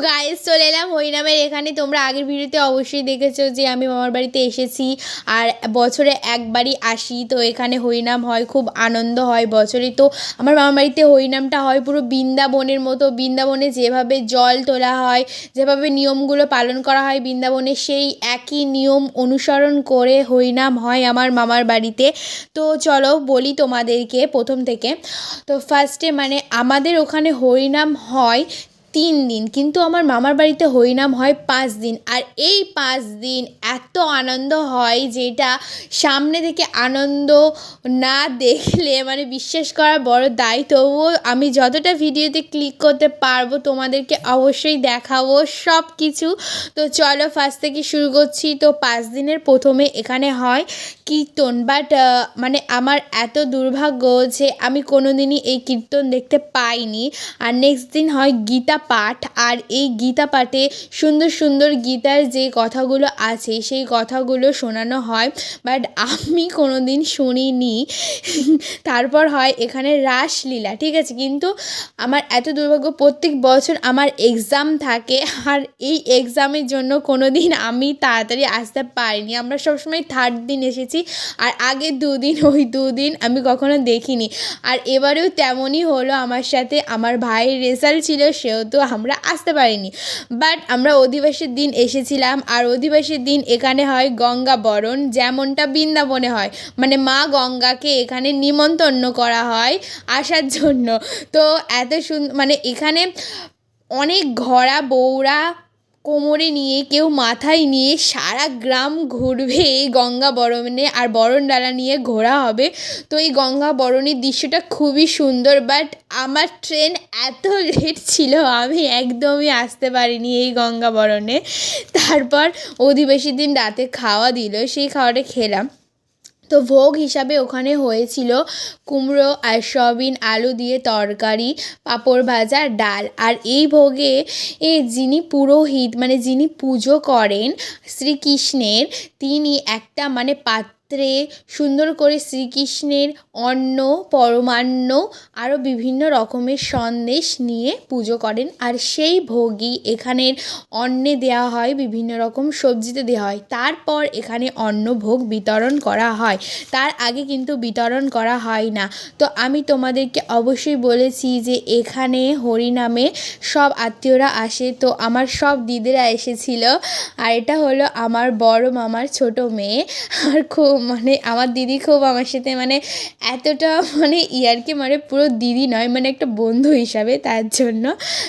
তো গায়ে চলে এলাম হরিনামের এখানে। তোমরা আগের ভিডিওতে অবশ্যই দেখেছ যে আমি মামার বাড়িতে এসেছি আর বছরে একবারই আসি। তো এখানে হরিনাম হয়, খুব আনন্দ হয় বছরে। তো আমার মামার বাড়িতে হরিনামটা হয় পুরো বৃন্দাবনের মতো। বৃন্দাবনে যেভাবে জল তোলা হয়, যেভাবে নিয়মগুলো পালন করা হয়, বৃন্দাবনে সেই একই নিয়ম অনুসরণ করে হরিনাম হয় আমার মামার বাড়িতে। তো চলো বলি তোমাদেরকে প্রথম থেকে। তো ফার্স্টে মানে আমাদের ওখানে হরিনাম হয় তিন দিন, কিন্তু আমার মামার বাড়িতে হরিনাম হয় পাঁচ দিন। আর এই পাঁচ দিন এত আনন্দ হয় যেটা সামনে থেকে আনন্দ না দেখলে মানে বিশ্বাস করা বড় দায়। তবুও আমি যতটা ভিডিওতে ক্লিক করতে পারব তোমাদেরকে অবশ্যই দেখাবো সব কিছু তো চলো ফার্স্ট থেকে শুরু করছি। তো পাঁচ দিনের প্রথমে এখানে হয় কীর্তন বাট মানে আমার এত দুর্ভাগ্য যে আমি কোনো দিনই এই কীর্তন দেখতে পাইনি। আর নেক্সট দিন হয় গীতা পাঠ, আর এই গীতা পাঠে সুন্দর সুন্দর গীতার যে কথাগুলো আছে, সেই কথাগুলো শোনানো হয়। বাট আমি কোনো দিন শুনিনি। তারপর হয় এখানে রাসলীলা, ঠিক আছে? কিন্তু আমার এত দুর্ভাগ্য, প্রত্যেক বছর আমার এক্সাম থাকে, আর এই এক্সামের জন্য কোনো দিন আমি তাড়াতাড়ি আসতে পারিনি। আমরা সবসময় থার্ড দিন এসেছি আর আগের দুদিন, ওই দুদিন আমি কখনো দেখিনি। আর এবারেও তেমনই হলো আমার সাথে। আমার ভাইয়ের রেজাল্ট ছিল সেহেতু আমরা আসতে পারিনি। বাট আমরা অধিবাসীর দিন এসেছিলাম। আর অধিবাসীর দিন এখানে হয় গঙ্গা বরণ, যেমনটা বৃন্দাবনে হয়। মানে মা গঙ্গাকে এখানে নিমন্ত্রণ করা হয় আসার জন্য। তো এত সুন্দর মানে এখানে অনেক ঘোড়া, বউরা কোমরে নিয়ে, কেউ মাথায় নিয়ে সারা গ্রাম ঘুরবে এই গঙ্গা বরণে আর বরণ ডালা নিয়ে ঘোরা হবে। তো এই গঙ্গা বরণের দৃশ্যটা খুবই সুন্দর বাট আমার ট্রেন এত লেট ছিল, আমি একদমই আসতে পারিনি এই গঙ্গা বরণে। তারপর অধিবেশী দিন রাতে খাওয়া দিল, সেই খাওয়াটা খেলাম। তো ভোগ হিসাবে ওখানে হয়েছিল কুমড়ো আর সয়াবিন, আলু দিয়ে তরকারি, পাঁপড় ভাজা, ডাল। আর এই ভোগে এ যিনি পুরোহিত মানে যিনি পুজো করেন শ্রীকৃষ্ণের, তিনি একটা মানে পাত্রে সুন্দর করে শ্রীকৃষ্ণের অন্ন, পরমান্ন আরও বিভিন্ন রকমের সন্দেশ নিয়ে পুজো করেন। আর সেই ভোগই এখানের অন্নে দেওয়া হয়, বিভিন্ন রকম সবজিতে দেওয়া হয়। তারপর এখানে অন্ন ভোগ বিতরণ করা হয়। তার আগে কিন্তু বিতরণ করা হয় না। তো আমি তোমাদেরকে অবশ্যই বলেছি যে এখানে হরিনামে সব আত্মীয়রা আসে। তো আমার সব দিদিরা এসেছিল। আর এটা হলো আমার বড় মামার ছোট মেয়ে। আর খুব মানে আমার দিদি খুব আমার সাথে মানে এতটা মানে ইয়ারকে মানে পুরো দিদি নয় মানে একটা বন্ধু হিসাবে তার জন্য।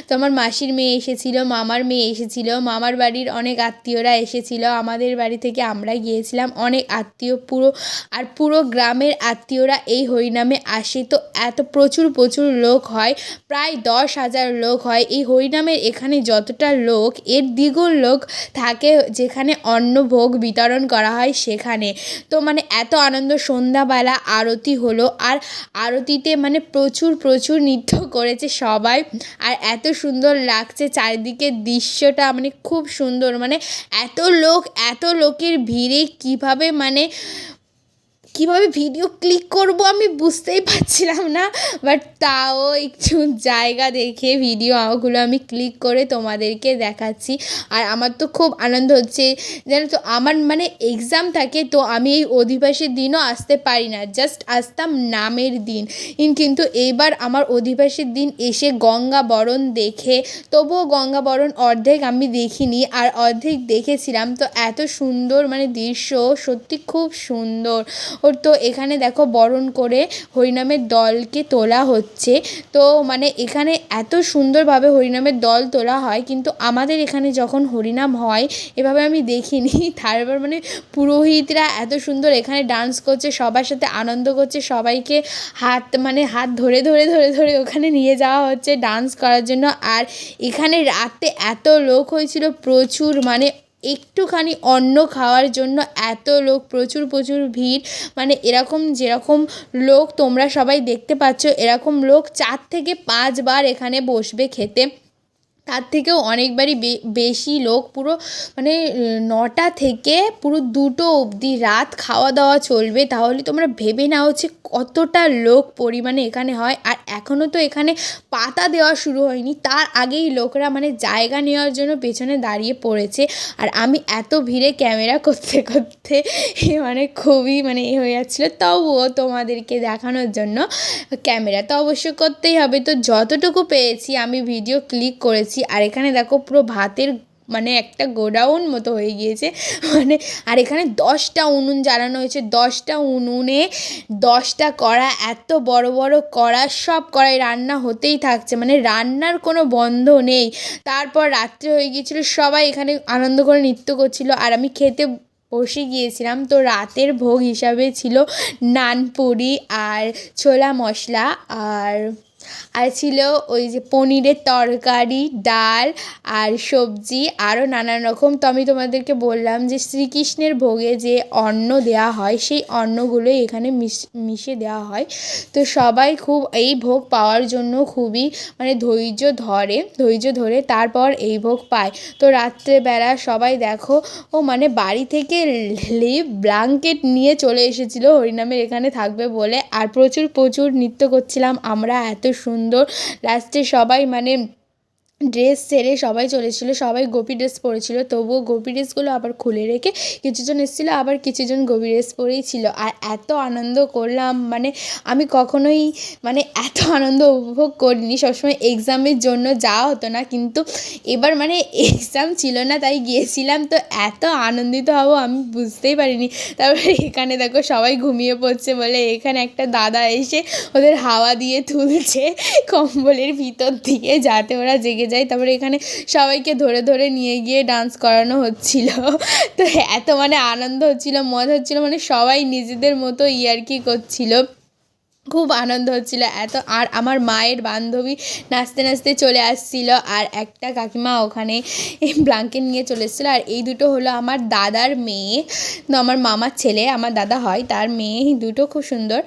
তো আমার মাসির মেয়ে এসেছিল, মামার মেয়ে এসেছিল, মামার বাড়ির অনেক আত্মীয়রা এসেছিল। আমাদের বাড়ি থেকে আমরা গিয়েছিলাম, অনেক আত্মীয় পুরো আর পুরো গ্রামের আত্মীয়রা এই হরিনামে আসে। তো এত প্রচুর প্রচুর লোক হয়, প্রায় দশ হাজার লোক হয়। এই হরিনামের এখানে যতটা লোক, এর দ্বিগুণ লোক থাকে যেখানে অন্নভোগ বিতরণ করা হয় সেখানে। তো মানে এত আনন্দ, সন্ধ্যাবেলা আরতি হলো। আর আরতিতে মানে প্রচুর প্রচুর নৃত্য করেছে সবাই। আর এত সুন্দর লাগছে চারিদিকের দৃশ্যটা মানে খুব সুন্দর। মানে এত লোক, এত লোকের ভিড়ে কীভাবে মানে কীভাবে ভিডিও ক্লিক করব আমি বুঝতেই পারছিলাম না বাট তাও একটু জায়গা দেখে ভিডিওগুলো আমি ক্লিক করে তোমাদেরকে দেখাচ্ছি। আর আমার তো খুব আনন্দ হচ্ছে, জানো তো, আমার মানে এক্সাম থাকে তো আমি এই অধিবাসের দিনও আসতে পারি না জাস্ট আসতাম নামের দিন। কিন্তু এইবার আমার অধিবাসের দিন এসে গঙ্গা বরণ দেখে, তবুও গঙ্গা বরণ অর্ধেক আমি দেখিনি আর অর্ধেক দেখেছিলাম, তো এত সুন্দর মানে দৃশ্য, সত্যি খুব সুন্দর। তো এখানে দেখো বরণ করে হরিনামের দলকে তোলা হচ্ছে। তো মানে এখানে এত সুন্দরভাবে হরিনামের দল তোলা হয়, কিন্তু আমাদের এখানে যখন হরিনাম হয়, এভাবে আমি দেখিনি। তারপর মানে পুরোহিতরা এত সুন্দর এখানে ডান্স করছে, সবার সাথে আনন্দ করছে, সবাইকে হাত মানে হাত ধরে ধরে ধরে ধরে ওখানে নিয়ে যাওয়া হচ্ছে ডান্স করার জন্য। আর এখানে রাতে এত লোক হয়েছিল, প্রচুর মানে একটুখানি অন্ন খাওয়ার জন্য এত লোক, প্রচুর প্রচুর ভিড়। মানে এরকম যেরকম লোক তোমরা সবাই দেখতে পাচ্ছ, এরকম লোক চার থেকে পাঁচবার এখানে বসবে খেতে। তার থেকেও অনেকবারই বেশি লোক পুরো মানে নটা থেকে পুরো দুটো অবধি রাত খাওয়া দাওয়া চলবে। তাহলে তোমরা ভেবে নাও যে কতটা লোক পরিমাণে এখানে হয়। আর এখনও তো এখানে পাতা দেওয়া শুরু হয়নি। তার আগেই লোকরা মানে জায়গা নেওয়ার জন্য পেছনে দাঁড়িয়ে পড়েছে। আর আমি এত ভিড়ে ক্যামেরা করতে করতে মানে খুবই মানে এ হয়ে যাচ্ছিল। তবুও তোমাদেরকে দেখানোর জন্য ক্যামেরা তো অবশ্যই করতেই হবে। তো যতটুকু পেয়েছি আমি ভিডিও ক্লিক করেছি। আর এখানে দেখো পুরো ভাতের মানে একটা গোডাউন মতো হয়ে গিয়েছে। মানে আর এখানে দশটা উনুন জ্বালানো হয়েছে। দশটা উনুনে দশটা কড়া, এত বড় বড় কড়া, সব কড়াই রান্না হতেই থাকছে। মানে রান্নার কোনো বন্ধ নেই। তারপর রাত্রে হয়ে গিয়েছিল, সবাই এখানে আনন্দ করে নৃত্য করছিল। আর আমি খেতে বসে গিয়েছিলাম। তো রাতের ভোগ হিসাবে ছিল নানপুরি আর ছোলা মশলা আর আর ছিল ওই যে পনিরের তরকারি, ডাল আর সবজি আরও নানান রকম। তো আমি তোমাদেরকে বললাম যে শ্রীকৃষ্ণের ভোগে যে অন্ন দেওয়া হয়, সেই অন্নগুলোই এখানে মিশ দেওয়া হয়। তো সবাই খুব, এই ভোগ পাওয়ার জন্য খুবই মানে ধৈর্য ধরে ধৈর্য ধরে তারপর এই ভোগ পায়। তো রাত্রেবেলা সবাই দেখো, ও মানে বাড়ি থেকে লিভ ব্লাঙ্কেট নিয়ে চলে এসেছিল, হরিনামের এখানে থাকবে বলে। আর প্রচুর প্রচুর নৃত্য করছিলাম আমরা, এত সুন্দর। লাস্টে সবাই মানে ড্রেস ছেড়ে সবাই চলেছিলো, সবাই গোপী ড্রেস পরেছিল, তবুও গোপী ড্রেসগুলো আবার খুলে রেখে কিছুজন এসেছিল, আবার কিছুজন গোপী ড্রেস পরেই ছিল। আর এত আনন্দ করলাম মানে আমি কখনোই মানে এত আনন্দ উপভোগ করিনি। সবসময় এক্সামের জন্য যাওয়া হতো না, কিন্তু এবার মানে এক্সাম ছিল না, তাই গিয়েছিলাম, তো এত আনন্দিত হব আমি বুঝতেই পারিনি। তারপরে এখানে দেখো সবাই ঘুমিয়ে পড়ছে বলে এখানে একটা দাদা এসে ওদের হাওয়া দিয়ে তুলছে, কম্বলের ভিতর দিয়ে, যাতে ওরা জেগে যায়, তারপরে এখানে সবাইকে ধরে ধরে নিয়ে গিয়ে ডান্স করানো হচ্ছিল। তো এত মানে আনন্দ হচ্ছিল, মজা হচ্ছিল মানে সবাই নিজেদের মতো ইয়ার্কি করছিল। খুব আনন্দ হচ্ছিল এত, আর আমার মায়ের বান্ধবী নাচতে নাচতে চলে আসছিল, আর একটা কাকিমা ওখানে ব্লাঙ্কেট নিয়ে চলে এসেছিল, আর এই দুটো হলো আমার দাদার মেয়ে, তো আমার মামার ছেলে, আমার দাদা হয়, তার মেয়ে দুটো খুব সুন্দর,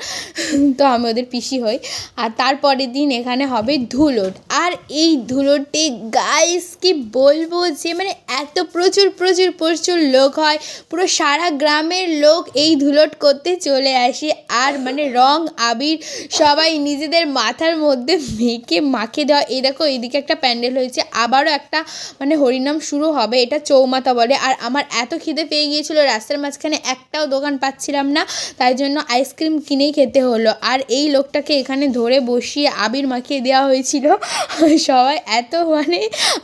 তো আমি ওদের পিসি হই, আর তারপরের দিন এখানে হবে ধুলোট আর এই ধুলোটে গাইস কি বলব যে মানে এত প্রচুর প্রচুর প্রচুর লোক হয়, পুরো সারা গ্রামের লোক এই ধুলোট করতে চলে আসে, আর মানে রং আবির সবাই নিজেদের মাথার মধ্যে মেখে মাখে দেওয়া। এই দেখো, এইদিকে একটা প্যান্ডেল হয়েছে, আবারও একটা মানে হরিনাম শুরু হবে, এটা চৌমাথা বলে। আর আমার এত খিদে পেয়ে গিয়েছিল, রাস্তার মাঝখানে একটাও দোকান পাচ্ছিলাম না, তাই জন্য আইসক্রিম কিনেই খেতে হলো। আর এই লোকটাকে এখানে ধরে বসিয়ে আবির মাখিয়ে দেওয়া হয়েছিল। সবাই এত মানে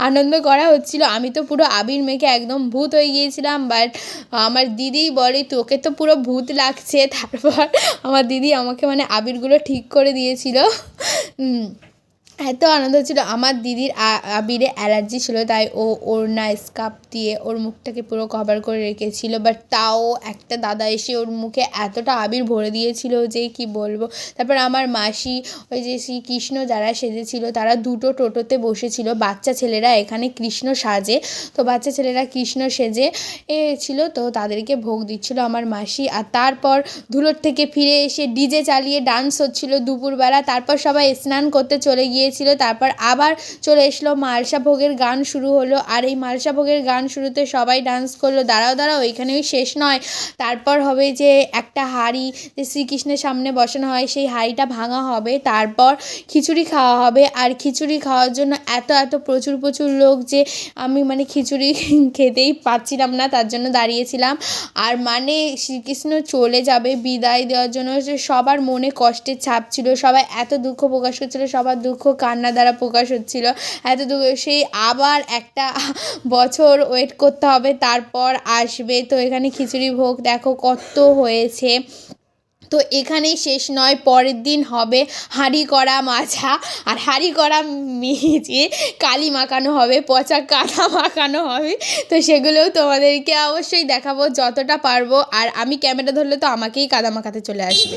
আনন্দ করা হচ্ছিল। আমি তো পুরো আবির মেখে একদম ভূত হয়ে গিয়েছিলাম বাট আমার দিদি বলে, তোকে তো পুরো ভূত লাগছে। তারপর আমার দিদি আমাকে মানে আবিরগুলো ঠিক করে দিয়েছিল। এত আনন্দ হচ্ছিল। আমার দিদির আবিরে অ্যালার্জি ছিল, তাই ও ওড়না স্কার্ফ দিয়ে ওর মুখটাকে পুরো কভার করে রেখেছিল। বাট তাও একটা দাদা এসে ওর মুখে এতটা আবির ভরে দিয়েছিল যে কি বলব। তারপর আমার মাসি, ওই যে শ্রীকৃষ্ণ যারা সেজেছিল, তারা দুটো টোটোতে বসেছিল। বাচ্চা ছেলেরা এখানে কৃষ্ণ সাজে। তো বাচ্চা ছেলেরা কৃষ্ণ সেজে এ ছিল, তো তাদেরকে ভোগ দিচ্ছিল আমার মাসি। আর তারপর ধুলোর থেকে ফিরে এসে ডিজে চালিয়ে ডান্স হচ্ছিল দুপুরবেলা। তারপর সবাই স্নান করতে চলে গিয়েছিল, তারপর আবার চলে এসলো। মালসা ভোগের গান শুরু হলো আর এই মালসা ভোগের গান শুরুতে সবাই ডান্স করল। দাঁড়াও দাঁড়াও, এখানেই শেষ নয়। তারপর হবে যে একটা হাঁড়ি যে শ্রীকৃষ্ণের সামনে বসানো হয়, সেই হাঁড়িটা ভাঙা হবে। তারপর খিচুড়ি খাওয়া হবে আর খিচুড়ি খাওয়ার জন্য এত এত প্রচুর প্রচুর লোক যে আমি মানে খিচুড়ি খেতেই পাচ্ছিলাম না, তার জন্য দাঁড়িয়েছিলাম। আর মানে শ্রীকৃষ্ণ চলে যাবে বিদায় দেওয়ার জন্য, সবার মনে কষ্টের ছাপ ছিল, সবাই এত দুঃখ প্রকাশ করছিল, সবার দুঃখ কান্না দ্বারা প্রকাশ হচ্ছিল। এত সেই আবার একটা বছর ওয়েট করতে হবে, তারপর আসবে। তো এখানে খিচুড়ি ভোগ দেখো কত হয়েছে। তো এখানেই শেষ নয়, পরের দিন হবে হাঁড়ি করা মাছা আর হাঁড়ি করা মেজে কালি মাখানো হবে, পচা কাদা মাখানো হবে। তো সেগুলোও তোমাদেরকে অবশ্যই দেখাবো যতটা পারব। আর আমি ক্যামেরা ধরলে তো আমাকেই কাদা মাখাতে চলে আসবে।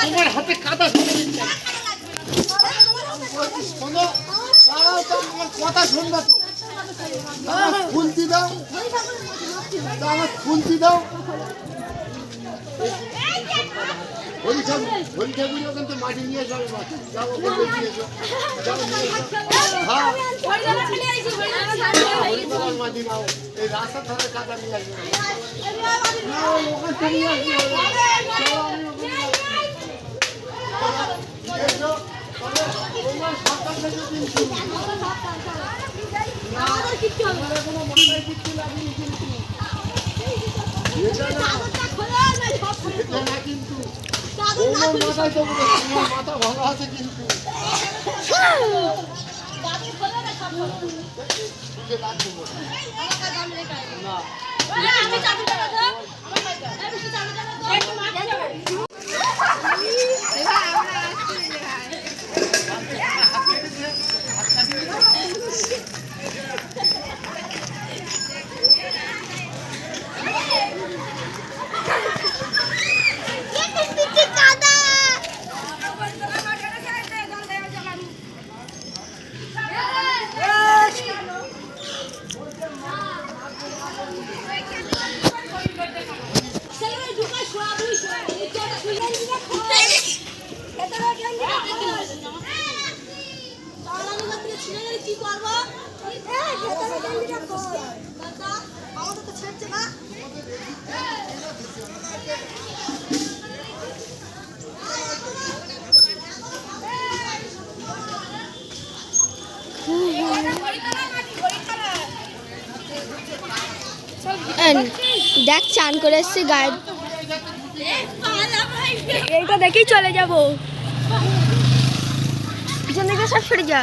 তোমার হাতে কাদা শোনো শোনো দাঁড়াও তো আমার কথা শুনবে তো আমার খুলতি দাও আমার খুলতি দাও রাস্তার ধারে কাদা নিয়ে আসবে। মাথা ভালো আছে কিন্তু না দেখ চান করে এসছি গায়ে। এইটা দেখেই চলে যাব। পিছন দিকে সব সরে যা।